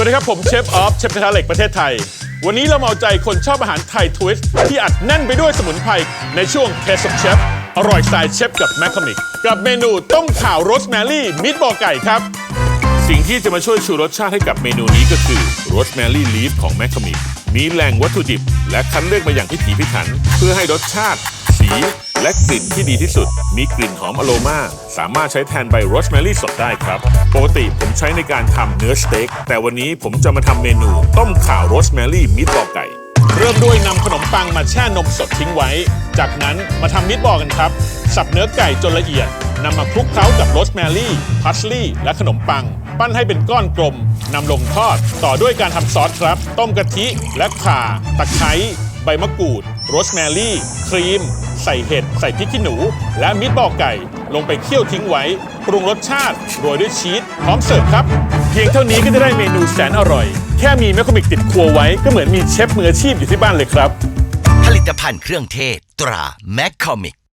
สวัสดีครับ ผมเชฟออฟเชฟกระทะเหล็กประเทศไทย วันนี้เรามาเอาใจคนชอบอาหารไทยทวิสต์ที่อัดแน่นไปด้วยสมุนไพรในช่วง Taste of Chef อร่อยสไตล์เชฟกับแมคคามิก กับเมนูต้มข่าวโรสแมรี่มิตบอไก่ครับ สิ่งที่จะมาช่วยชูรสชาติให้กับเมนูนี้ก็คือโรสแมรี่ลีฟของแมคคามิกมีแหล่งวัตถุดิบ และคัดเลือกมาอย่างพิถีพิถัน เพื่อให้รสชาติีและกลิ่นที่ดีที่สุด มีกลิ่นหอมอโรมา สามารถใช้แทนใบโรสแมรี่สดได้ครับ ปกติผมใช้ในการทำเนื้อสเต็ก แต่วันนี้ผมจะมาทำเมนู ต้มข่าวโรสแมรี่มิตบอไก่ เริ่มด้วยนำขนมปังมาแช่นมสดทิ้งไว้ จากนั้นมาทำมิตบอกันครับ สับเนื้อไก่จนละเอียดนำมาคลุกเคล้ากับโรสแมรี่ พัสลีย์และขนมปัง ปั้นให้เป็นก้อนกลมนำลงทอด ต่อด้วยการทำซอสครับ ต้มกะทิ และข่า ตะไคร้ ใบมะกรูด โรสแมรี่ ครีม ใส่เห็ดใส่พริกขี้หนู และมิตรบอกไก่ ลงไปเคี่ยวทิ้งไว้ ปรุงรสชาติโรยด้วยชีสพร้อมเสิร์ฟครับ เพียงเท่านี้ก็จะได้เมนูแสนอร่อย แค่มีแมคคมิกติดครัวไว้ก็เหมือนมีเชฟมืออาชีพอยู่ที่บ้านเลยครับ ผลิตภัณฑ์เครื่องเทศตราแมคคอมิก